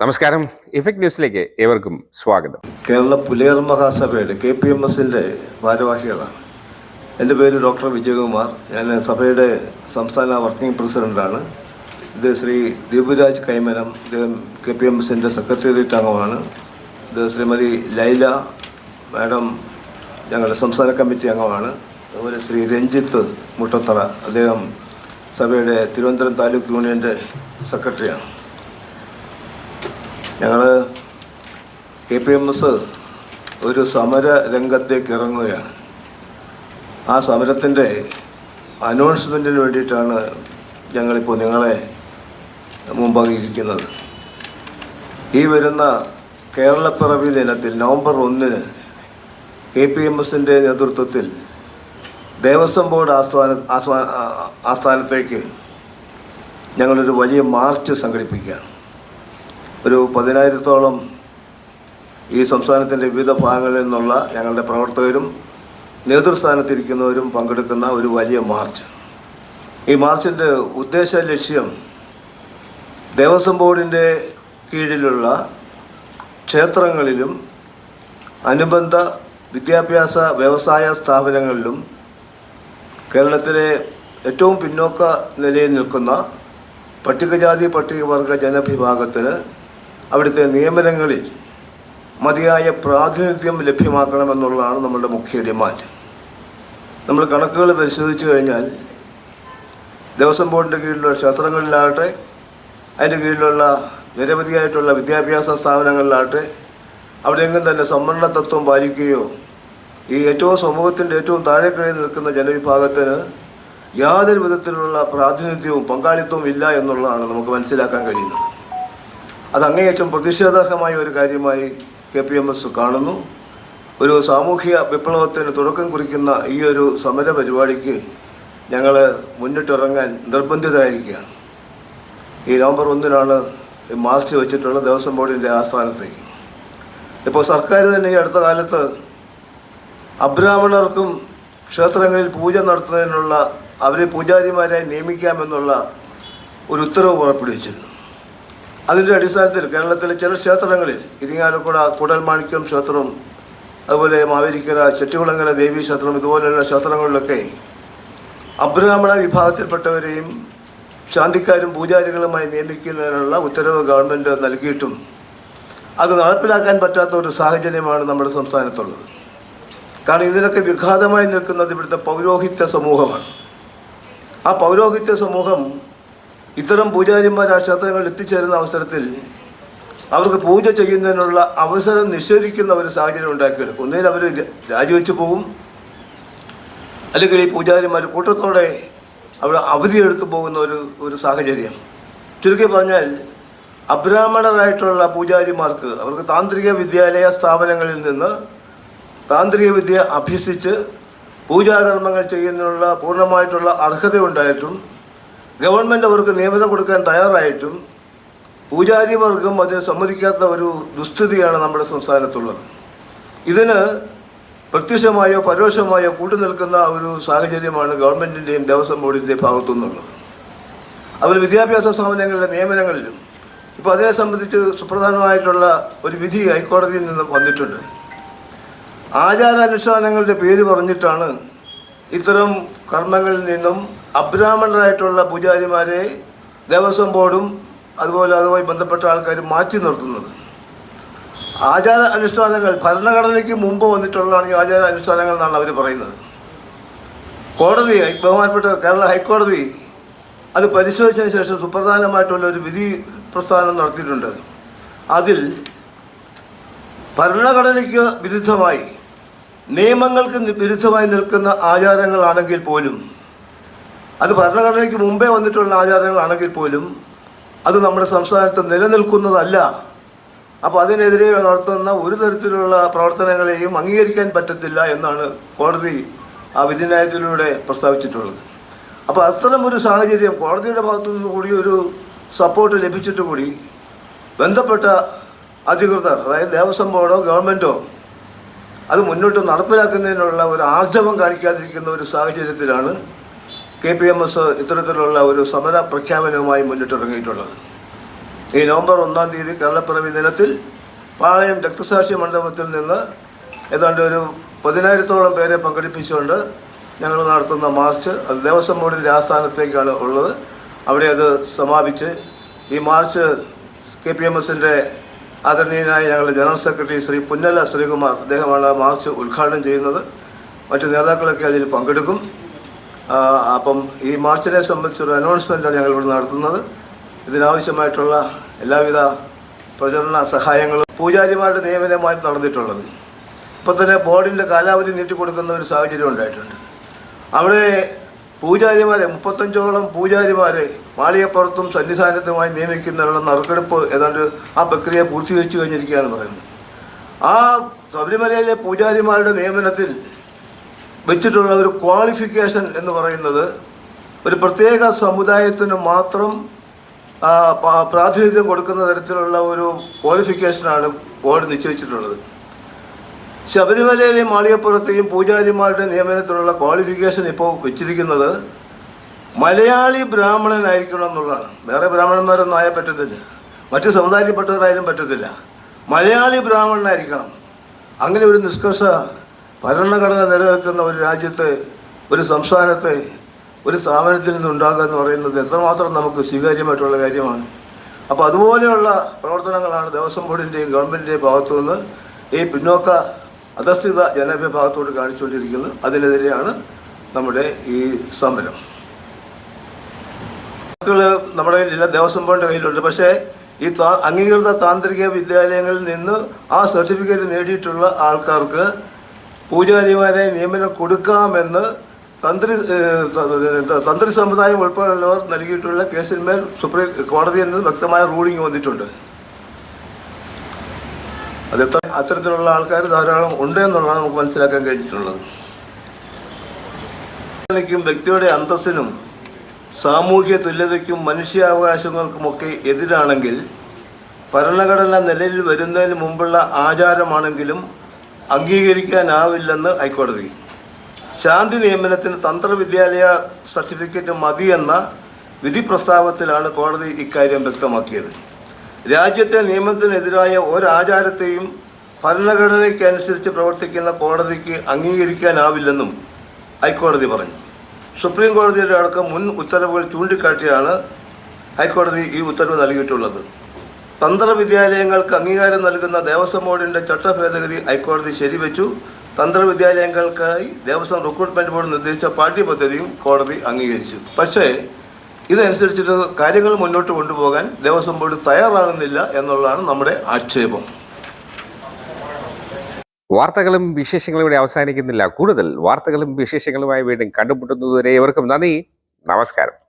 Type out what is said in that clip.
നമസ്കാരം. ഇഫക്ട് ന്യൂസിലേക്ക് ഏവർക്കും സ്വാഗതം. കേരള പുലയർ മഹാസഭയുടെ കെ പി എം എസിന്റെ ഭാരവാഹികളാണ്. എന്റെ പേര് ഡോക്ടർ വിജയകുമാർ. ഞാൻ സഭയുടെ സംസ്ഥാന വർക്കിംഗ് പ്രസിഡന്റാണ് ഇത് ശ്രീ ദീപുരാജ് കൈമനം ഇദ്ദേഹം കെ പി എം എസിന്റെ സെക്രട്ടേറിയറ്റ് അംഗമാണ് ഇത് ശ്രീമതി ലൈല മാഡം ഞങ്ങളുടെ സംസ്ഥാന കമ്മിറ്റി അംഗമാണ്. അതുപോലെ ശ്രീ രഞ്ജിത്ത് മുട്ടത്തറ അദ്ദേഹം സഭയുടെ തിരുവനന്തപുരം താലൂക്ക് യൂണിയന്റെ സെക്രട്ടറിയാണ്. ഞങ്ങൾ കെ പി എം എസ് ഒരു സമര രംഗത്തേക്ക് ഇറങ്ങുകയാണ്. ആ സമരത്തിന്റെ അനൗൺസ്മെന്റിന് വേണ്ടിയിട്ടാണ് ഞങ്ങളിപ്പോൾ നിങ്ങളെ മുമ്പാകെ ഇരിക്കുന്നത്. ഈ വരുന്ന കേരളപ്പിറവി ദിനത്തിൽ നവംബർ ഒന്നിന് കെ പി എം എസിന്റെ നേതൃത്വത്തിൽ ദേവസ്വം ബോർഡ് ആസ്ഥാന ആസ്ഥാനത്തേക്ക് ഞങ്ങളൊരു വലിയ മാർച്ച് സംഘടിപ്പിക്കുകയാണ്. ഒരു പതിനായിരത്തോളം ഈ സംസ്ഥാനത്തിന്റെ വിവിധ ഭാഗങ്ങളിൽ നിന്നുള്ള ഞങ്ങളുടെ പ്രവർത്തകരും നേതൃസ്ഥാനത്തിരിക്കുന്നവരും പങ്കെടുക്കുന്ന ഒരു വലിയ മാർച്ച്. ഈ മാർച്ചിന്റെ ഉദ്ദേശ ലക്ഷ്യം ദേവസ്വം ബോർഡിന്റെ കീഴിലുള്ള ക്ഷേത്രങ്ങളിലും അനുബന്ധ വിദ്യാഭ്യാസ വ്യവസായ സ്ഥാപനങ്ങളിലും കേരളത്തിലെ ഏറ്റവും പിന്നോക്ക നിലയിൽ നിൽക്കുന്ന പട്ടികജാതി പട്ടികവർഗ ജനവിഭാഗത്തിന് അവിടുത്തെ നിയമനങ്ങളിൽ മതിയായ പ്രാതിനിധ്യം ലഭ്യമാക്കണമെന്നുള്ളതാണ് നമ്മുടെ മുഖ്യ ഡിമാൻഡ്. നമ്മൾ കണക്കുകൾ പരിശോധിച്ചു കഴിഞ്ഞാൽ ദേവസ്വം ബോർഡിന്റെ കീഴിലുള്ള ക്ഷേത്രങ്ങളിലാകട്ടെ അതിന്റെ കീഴിലുള്ള നിരവധിയായിട്ടുള്ള വിദ്യാഭ്യാസ സ്ഥാപനങ്ങളിലാകട്ടെ അവിടെയെങ്കിലും തന്നെ സംവരണ തത്വം പാലിക്കുകയോ ഈ ഏറ്റവും സമൂഹത്തിന്റെ ഏറ്റവും താഴെക്കഴിയിൽ നിൽക്കുന്ന ജനവിഭാഗത്തിന് യാതൊരു വിധത്തിലുള്ള പ്രാതിനിധ്യവും പങ്കാളിത്തവും ഇല്ല എന്നുള്ളതാണ് നമുക്ക് മനസ്സിലാക്കാൻ കഴിയുന്നത്. അത് അങ്ങേയറ്റം പ്രതിഷേധാർഹമായ ഒരു കാര്യമായി കെ പി എം എസ് കാണുന്നു. ഒരു സാമൂഹിക വിപ്ലവത്തിന് തുടക്കം കുറിക്കുന്ന ഈ ഒരു സമര പരിപാടിക്ക് ഞങ്ങൾ മുന്നിട്ടിറങ്ങാൻ നിർബന്ധിതരായിരിക്കുകയാണ്. ഈ നവംബർ ഒന്നിനാണ് മാർച്ച് വെച്ചിട്ടുള്ള ദേവസ്വം ബോർഡിന്റെ ആസ്ഥാനത്തേക്ക്. ഇപ്പോൾ സർക്കാർ തന്നെ ഈ അടുത്ത കാലത്ത് അബ്രാഹ്മണർക്കും ക്ഷേത്രങ്ങളിൽ പൂജ നടത്തുന്നതിനുള്ള അവരെ പൂജാരിമാരായി നിയമിക്കാമെന്നുള്ള ഒരു ഉത്തരവ് പുറപ്പെടുവിച്ചിരുന്നു. അതിന്റെ അടിസ്ഥാനത്തിൽ കേരളത്തിലെ ചില ക്ഷേത്രങ്ങളിൽ ഇരിങ്ങാലക്കുട കൂടൽമാണിക്യം ക്ഷേത്രം അതുപോലെ മാവേലിക്കര ചെട്ടികുളങ്ങര ദേവീ ക്ഷേത്രം ഇതുപോലെയുള്ള ക്ഷേത്രങ്ങളിലൊക്കെ അബ്രാഹ്മണ വിഭാഗത്തിൽപ്പെട്ടവരെയും ശാന്തിക്കാരും പൂജാരികളുമായി നിയമിക്കുന്നതിനുള്ള ഉത്തരവ് ഗവൺമെന്റ് നൽകിയിട്ടും അത് നടപ്പിലാക്കാൻ പറ്റാത്ത ഒരു സാഹചര്യമാണ് നമ്മുടെ സംസ്ഥാനത്തുള്ളത്. കാരണം ഇതിനൊക്കെ വിഘാതമായി നിൽക്കുന്നത് ഇവിടുത്തെ പൗരോഹിത്യ സമൂഹമാണ്. ആ പൗരോഹിത്യ സമൂഹം ഇത്തരം പൂജാരിമാർ ആ ക്ഷേത്രങ്ങളിൽ എത്തിച്ചേരുന്ന അവസരത്തിൽ അവർക്ക് പൂജ ചെയ്യുന്നതിനുള്ള അവസരം നിഷേധിക്കുന്ന ഒരു സാഹചര്യം ഉണ്ടാക്കിയെടുക്കും. ഒന്നുകിൽ അവർ രാജിവെച്ച് പോകും അല്ലെങ്കിൽ ഈ പൂജാരിമാർ കൂട്ടത്തോടെ അവിടെ അവധിയെടുത്ത് പോകുന്ന ഒരു ഒരു സാഹചര്യം. ചുരുക്കി പറഞ്ഞാൽ അബ്രാഹ്മണരായിട്ടുള്ള പൂജാരിമാർക്ക് അവർക്ക് താന്ത്രിക വിദ്യാലയ സ്ഥാപനങ്ങളിൽ നിന്ന് താന്ത്രിക വിദ്യ അഭ്യസിച്ച് പൂജാകർമ്മങ്ങൾ ചെയ്യുന്നതിനുള്ള പൂർണമായിട്ടുള്ള അർഹത ഉണ്ടായിട്ടും ഗവൺമെന്റ് അവർക്ക് നിയമനം കൊടുക്കാൻ തയ്യാറായിട്ടും പൂജാരി വർഗം അതിന് സമ്മതിക്കാത്ത ഒരു ദുസ്ഥിതിയാണ് നമ്മുടെ സംസ്ഥാനത്തുള്ളത്. ഇതിന് പ്രത്യക്ഷമായോ പരോക്ഷമായോ കൂട്ടുനിൽക്കുന്ന ഒരു സാഹചര്യമാണ് ഗവൺമെന്റിന്റെയും ദേവസ്വം ബോർഡിന്റെയും ഭാഗത്തു നിന്നുള്ളത് അതുപോലെ വിദ്യാഭ്യാസ സ്ഥാപനങ്ങളിലെ നിയമനങ്ങളിലും ഇപ്പോൾ അതിനെ സംബന്ധിച്ച് സുപ്രധാനമായിട്ടുള്ള ഒരു വിധി ഹൈക്കോടതിയിൽ നിന്ന് വന്നിട്ടുണ്ട്. ആചാരാനുഷ്ഠാനങ്ങളുടെ പേര് പറഞ്ഞിട്ടാണ് ഇത്തരം കർമ്മങ്ങളിൽ നിന്നും അബ്രാഹ്മണരായിട്ടുള്ള പൂജാരിമാരെ ദേവസ്വം ബോർഡും അതുപോലെ അതുമായി ബന്ധപ്പെട്ട ആൾക്കാർ മാറ്റി നിർത്തുന്നത്. ആചാര അനുഷ്ഠാനങ്ങൾ ഭരണഘടനയ്ക്ക് മുമ്പ് വന്നിട്ടുള്ളതാണ് ഈ ആചാര അനുഷ്ഠാനങ്ങൾ എന്നാണ് അവർ പറയുന്നത്. കോടതി ബഹുമാനപ്പെട്ട കേരള ഹൈക്കോടതി അത് പരിശോധിച്ചതിന് ശേഷം സുപ്രധാനമായിട്ടുള്ള ഒരു വിധി പ്രസ്ഥാനം നടത്തിയിട്ടുണ്ട്. അതിൽ ഭരണഘടനയ്ക്ക് വിരുദ്ധമായി നിയമങ്ങൾക്ക് വിരുദ്ധമായി നിൽക്കുന്ന ആചാരങ്ങളാണെങ്കിൽ പോലും അത് ഭരണഘടനയ്ക്ക് മുമ്പേ വന്നിട്ടുള്ള ആചാരങ്ങളാണെങ്കിൽ പോലും അത് നമ്മുടെ സംസ്ഥാനത്ത് നിലനിൽക്കുന്നതല്ല. അപ്പോൾ അതിനെതിരെ നടത്തുന്ന ഒരു തരത്തിലുള്ള പ്രവർത്തനങ്ങളെയും അംഗീകരിക്കാൻ പറ്റത്തില്ല എന്നാണ് കോടതി ആ വിധിന്യായത്തിലൂടെ പ്രസ്താവിച്ചിട്ടുള്ളത്. അപ്പോൾ അത്തരം ഒരു സാഹചര്യം കോടതിയുടെ ഭാഗത്തു നിന്ന് കൂടി ഒരു സപ്പോർട്ട് ലഭിച്ചിട്ട് കൂടി ബന്ധപ്പെട്ട അധികൃതർ അതായത് ദേവസ്വം ബോർഡോ ഗവൺമെന്റോ അത് മുന്നോട്ട് നടപ്പിലാക്കുന്നതിനുള്ള ഒരു ആർജവം കാണിക്കാതിരിക്കുന്ന ഒരു സാഹചര്യത്തിലാണ് കെ പി എം എസ് ഇത്തരത്തിലുള്ള ഒരു സമര പ്രഖ്യാപനവുമായി മുന്നിട്ടിറങ്ങിയിട്ടുള്ളത്. ഈ നവംബർ ഒന്നാം തീയതി കേരളപ്പിറവി ദിനത്തിൽ പാളയം രക്തസാക്ഷി മണ്ഡപത്തിൽ നിന്ന് ഏതാണ്ട് ഒരു പതിനായിരത്തോളം പേരെ പങ്കെടുപ്പിച്ചുകൊണ്ട് ഞങ്ങൾ നടത്തുന്ന മാർച്ച് അത് ദേവസ്വം ബോർഡിന്റെ ആസ്ഥാനത്തേക്കാണ് ഉള്ളത്. അവിടെ അത് സമാപിച്ച് ഈ മാർച്ച് കെ പി എം എസിന്റെ ആദരണീയനായ ഞങ്ങളുടെ ജനറൽ സെക്രട്ടറി ശ്രീ പുന്നല ശ്രീകുമാർ അദ്ദേഹമാണ് മാർച്ച് ഉദ്ഘാടനം ചെയ്യുന്നത്. മറ്റു നേതാക്കളൊക്കെ അതിൽ പങ്കെടുക്കും. അപ്പം ഈ മാർച്ചിനെ സംബന്ധിച്ചൊരു അനൗൺസ്മെന്റാണ് ഞങ്ങൾ ഇവിടെ നടത്തുന്നത്. ഇതിനാവശ്യമായിട്ടുള്ള എല്ലാവിധ പ്രചരണ സഹായങ്ങളും പൂജാരിമാരുടെ നിയമനമായി നടന്നിട്ടുള്ളത്. ഇപ്പം തന്നെ ബോർഡിന്റെ കാലാവധി നീട്ടിക്കൊടുക്കുന്ന ഒരു സാഹചര്യം ഉണ്ടായിട്ടുണ്ട്. അവിടെ പൂജാരിമാരെ മുപ്പത്തഞ്ചോളം പൂജാരിമാരെ മാളികപ്പുറത്തും സന്നിധാനത്തുമായി നിയമിക്കുന്നതിനുള്ള നറുക്കെടുപ്പ് ഏതാണ്ട് ആ പ്രക്രിയ പൂർത്തീകരിച്ചു കഴിഞ്ഞിരിക്കുകയാണ് പറയുന്നത്. ആ ശബരിമലയിലെ പൂജാരിമാരുടെ നിയമനത്തിൽ വെച്ചിട്ടുള്ള ഒരു ക്വാളിഫിക്കേഷൻ എന്ന് പറയുന്നത് ഒരു പ്രത്യേക സമുദായത്തിന് മാത്രം പ്രാതിനിധ്യം കൊടുക്കുന്ന തരത്തിലുള്ള ഒരു ക്വാളിഫിക്കേഷനാണ് ബോർഡ് നിശ്ചയിച്ചിട്ടുള്ളത്. ശബരിമലയിലെയും മാളികപ്പുറത്തെയും പൂജാരിമാരുടെ നിയമനത്തിലുള്ള ക്വാളിഫിക്കേഷൻ ഇപ്പോൾ വെച്ചിരിക്കുന്നത് മലയാളി ബ്രാഹ്മണനായിരിക്കണം എന്നുള്ളതാണ്. വേറെ ബ്രാഹ്മണന്മാരൊന്നും ആയാൽ പറ്റത്തില്ല. മറ്റു സമുദായത്തിൽപ്പെട്ടവരായാലും പറ്റത്തില്ല. മലയാളി ബ്രാഹ്മണനായിരിക്കണം. അങ്ങനെ ഒരു നിഷ്കർഷ ഭരണഘടന നിലനിൽക്കുന്ന ഒരു രാജ്യത്ത് ഒരു സംസ്ഥാനത്ത് ഒരു സ്ഥാപനത്തിൽ നിന്നുണ്ടാകുക എന്ന് പറയുന്നത് എത്രമാത്രം നമുക്ക് സ്വീകാര്യമായിട്ടുള്ള കാര്യമാണ്. അപ്പോൾ അതുപോലെയുള്ള പ്രവർത്തനങ്ങളാണ് ദേവസ്വം ബോർഡിന്റെയും ഗവൺമെന്റിന്റെയും ഭാഗത്തുനിന്ന് ഈ പിന്നോക്ക അധസ്ഥിത ജനവിഭാഗത്തോട് കാണിച്ചുകൊണ്ടിരിക്കുന്നത്. അതിനെതിരെയാണ് നമ്മുടെ ഈ സമരം. നമ്മുടെ ജില്ലാ ദേവസ്വം ബോർഡിന്റെ കയ്യിലുണ്ട്. പക്ഷേ ഈ താ അംഗീകൃത താന്ത്രിക വിദ്യാലയങ്ങളിൽ നിന്ന് ആ സർട്ടിഫിക്കറ്റ് നേടിയിട്ടുള്ള ആൾക്കാർക്ക് പൂജാരിമാരെ നിയമനം കൊടുക്കാമെന്ന് തന്ത്രി തന്ത്രി സമുദായം ഉൾപ്പെടെയുള്ളവർ നൽകിയിട്ടുള്ള കേസിന്മേൽ സുപ്രീം കോടതിയിൽ നിന്ന് വ്യക്തമായ റൂളിംഗ് വന്നിട്ടുണ്ട്. അത് അത്തരത്തിലുള്ള ആൾക്കാർ ധാരാളം ഉണ്ട് എന്നുള്ളതാണ് നമുക്ക് മനസ്സിലാക്കാൻ കഴിഞ്ഞിട്ടുള്ളത്. വ്യക്തിയുടെ അന്തസ്സിനും സാമൂഹ്യ തുല്യതയ്ക്കും മനുഷ്യാവകാശങ്ങൾക്കുമൊക്കെ എതിരാണെങ്കിൽ ഭരണഘടന നിലയിൽ വരുന്നതിന് മുമ്പുള്ള ആചാരമാണെങ്കിലും അംഗീകരിക്കാനാവില്ലെന്ന് ഹൈക്കോടതി. ശാന്തി നിയമനത്തിന് തന്ത്രവിദ്യാലയ സർട്ടിഫിക്കറ്റ് മതിയെന്ന വിധി പ്രസ്താവത്തിലാണ് കോടതി ഇക്കാര്യം വ്യക്തമാക്കിയത്. രാജ്യത്തെ നിയമത്തിനെതിരായ ഒരാചാരത്തെയും ഭരണഘടനയ്ക്കനുസരിച്ച് പ്രവർത്തിക്കുന്ന കോടതിക്ക് അംഗീകരിക്കാനാവില്ലെന്നും ഹൈക്കോടതി പറഞ്ഞു. സുപ്രീം കോടതിയുടെ അടക്കം മുൻ ഉത്തരവുകൾ ചൂണ്ടിക്കാട്ടിയാണ് ഹൈക്കോടതി ഈ ഉത്തരവ് നൽകിയിട്ടുള്ളത്. തന്ത്രവിദ്യാലയങ്ങൾക്ക് അംഗീകാരം നൽകുന്ന ദേവസ്വം ബോർഡിന്റെ ചട്ടഭേദഗതി ഹൈക്കോടതി ശരിവെച്ചു. തന്ത്രവിദ്യാലയങ്ങൾക്കായി ദേവസ്വം റിക്രൂട്ട്മെന്റ് ബോർഡ് നിർദ്ദേശിച്ച പാഠ്യപദ്ധതിയും കോടതി അംഗീകരിച്ചു. പക്ഷേ ഇതനുസരിച്ചിട്ട് കാര്യങ്ങൾ മുന്നോട്ട് കൊണ്ടുപോകാൻ ദേവസ്വം ബോർഡ് തയ്യാറാകുന്നില്ല എന്നുള്ളതാണ് നമ്മുടെ ആക്ഷേപം. വാർത്തകളും വിശേഷങ്ങളും ഇവിടെ അവസാനിക്കുന്നില്ല. കൂടുതൽ വാർത്തകളും വിശേഷങ്ങളുമായി വീണ്ടും കണ്ടുമുട്ടുന്നതുവരെ ഏവർക്കും നന്ദി. നമസ്കാരം.